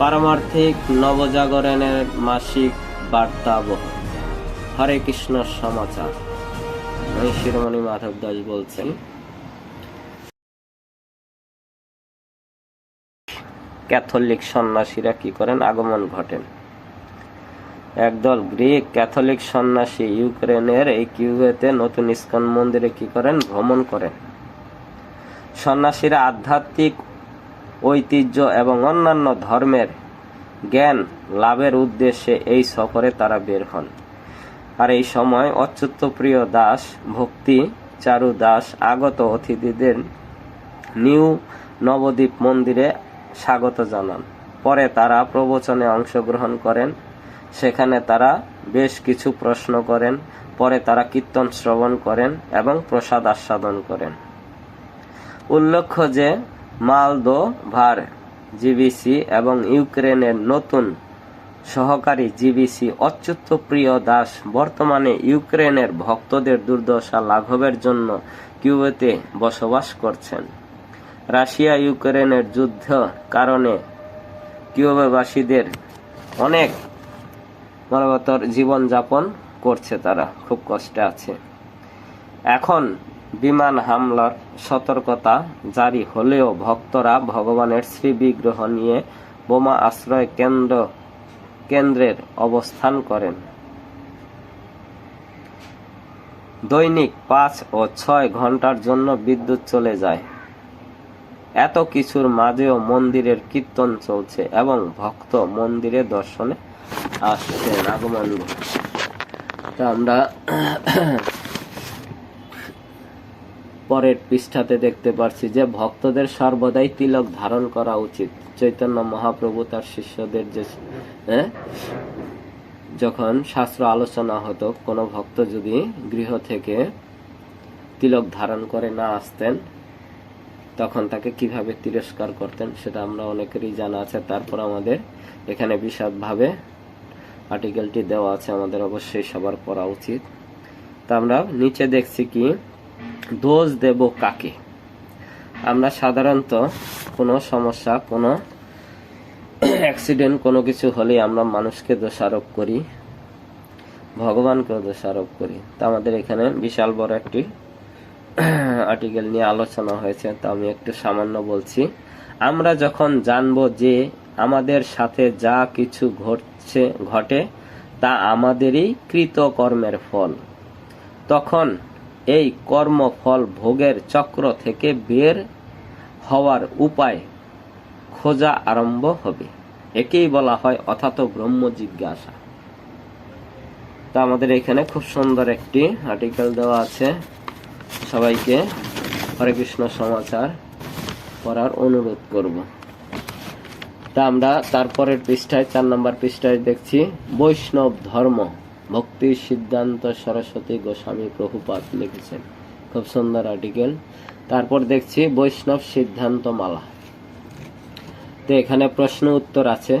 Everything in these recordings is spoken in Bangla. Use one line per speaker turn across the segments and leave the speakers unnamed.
পারমার্থিক নবজাগরণের মাসিক বার্তাবহ। হরে কৃষ্ণ সমাচার। আমি শিরোমণি মাধব দাস বলছি। ক্যাথলিক সন্ন্যাসীরা কি করেন? আগমন ঘটেন একদল গ্রিক ক্যাথলিক সন্ন্যাসী ইউক্রেনের এই কিউবেতে নতুন ইস্কন মন্দিরে কি করেন? ভ্রমণ করেন। সন্ন্যাসীরা আধ্যাত্মিক ঐতিহ্য এবং অন্যান্য ধর্মের জ্ঞান লাভের উদ্দেশ্যে এই সফরে তারা বের হন। আর এই সময় অচ্যুতপ্রিয় দাস ভক্তি চারু দাস আগত অতিথিদের নিউ নবদ্বীপ মন্দিরে স্বাগত জানান। পরে তারা প্রবচনে অংশগ্রহণ করেন। সেখানে তারা বেশ কিছু প্রশ্ন করেন। পরে তারা কীর্তন শ্রবণ করেন এবং প্রসাদ আস্বাদন করেন। উল্লেখ্য যে মালদো ভার জিবিসি এবং ইউক্রেনের নতুন সহকারী জিবিসি অচ্যুত প্রিয় দাস বর্তমানে ইউক্রেনের ভক্তদের দুর্দশা লাঘবের জন্য কিউবেতে বসবাস করছেন। রাশিয়া ইউক্রেনের যুদ্ধ কারণে কিউবেবাসীদের অনেক মানবতর জীবনযাপন করছে তারা। খুব কষ্টে আছে। এখন বিমান হামলার সতর্কতা জারি হলেও ভক্তরা ভগবানের শ্রী বিগ্রহ নিয়ে বোমা আশ্রয় কেন্দ্র, কেন্দ্রের অবস্থান করেন। দৈনিক পাঁচ ও ছয় ঘণ্টার জন্য বিদ্যুৎ চলে যায়। এত কিছুর মাঝেও মন্দিরের কীর্তন চলছে এবং ভক্ত মন্দিরে দর্শনে আসছেন আগমন। তা আমরা পরের পৃষ্ঠাতে দেখতে পারছি যে ভক্তদের সর্বদাই তিলক ধারণ করা উচিত। চৈতন্য মহাপ্রভু তার শিষ্যদের যে হ্যাঁ, যখন শাস্ত্র আলোচনা হতো কোনো ভক্ত যদি গৃহ থেকে তিলক ধারণ করে না আসতেন তখন তাকে কীভাবে তিরস্কার করতেন সেটা আমরা অনেকেরই জানা আছে। তারপর আমাদের এখানে বিশদভাবে আর্টিকেলটি দেওয়া আছে আমাদের অবশ্যই সবার পড়া উচিত। তা আমরা নিচে দেখছি কি দোষ দেব কাকে? আমরা সাধারণত কোনো সমস্যা, কোনো অ্যাক্সিডেন্ট কোনো কিছু হলে আমরা মানুষকে দোষারোপ করি, ভগবানকেও দোষারোপ করি। তা আমাদের এখানে বিশাল বড় একটি আর্টিকেল নিয়ে আলোচনা হয়েছে, তা আমি একটু সামান্য বলছি। আমরা যখন জানব যে আমাদের সাথে যা কিছু ঘটছে, ঘটে, তা আমাদেরই কৃতকর্মের ফল। তখন এই কর্মফল ভোগের চক্র থেকে বের হওয়ার উপায় খোঁজা আরম্ভ হবে। একেই বলা হয় অথাত ব্রহ্ম জিজ্ঞাসা। তা আমাদের এখানে খুব সুন্দর একটি আর্টিকেল দেওয়া আছে। সবাইকে হরে কৃষ্ণ সমাচার পড়ার অনুরোধ করব। তা আমরা তারপরের পৃষ্ঠায়, চার নম্বর পৃষ্ঠায় দেখছি, বৈষ্ণব ধর্ম। ভক্তি সিদ্ধান্ত সরস্বতী গোস্বামী প্রভুপাত লিখেছেন। খুব সুন্দর আর্টিকেল তারপর দেখছি বৈষ্ণব সিদ্ধান্ত মালা। তো এখানে প্রশ্ন উত্তর আছে।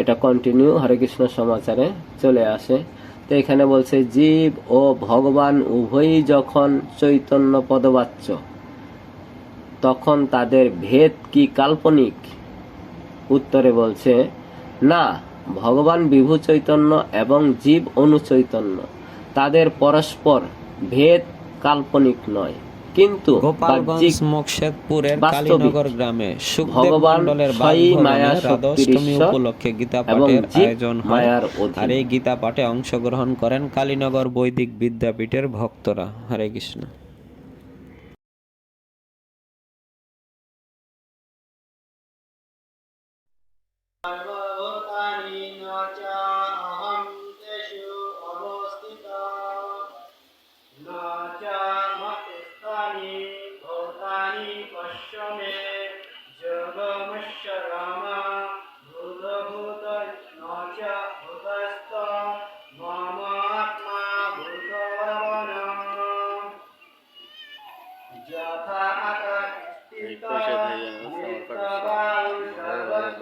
এটা কন্টিনিউ হরে কৃষ্ণ সমাচারে চলে আসে। তো এখানে বলছে, জীব ও ভগবান উভয়ই যখন চৈতন্য পদবাচ্য, তখন তাদের ভেদ কি কাল্পনিক? উত্তরে বলছে, না ভগবান বিভু চৈতন্য এবং জীব অনুচৈতন্য তাদের পরস্পর ভেদ কাল্পনিক নয়। কিন্তু
গোপালগঞ্জ গ্রামে সুখদেব মণ্ডলের
অষ্টমী
উপলক্ষে গীতা পাঠের আয়োজন হয় আর এই গীতা পাঠে অংশগ্রহণ করেন কালীনগর বৈদিক বিদ্যাপীঠের ভক্তরা। হরে কৃষ্ণ।
Bye-bye.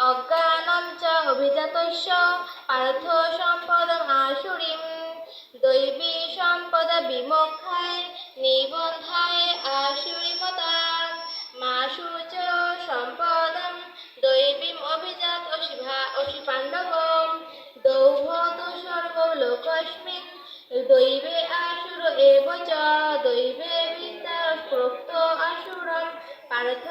অজ্ঞানম চ অভিজাতস্য পার্থ সম্পদ আসুরিম দৈবী সম্পদ বিমুখায় নিবন্ধায় আসুরিমতা মাসু চ সম্পদম দৈবীম অভিজাত অশিভা অশিপাণ্ডবম। দৌভত সর্ব লোকস্মিন
দৈবে আসুর এব চ। দৈবে বিদ্যা প্রোক্ত আসুরম পার্থ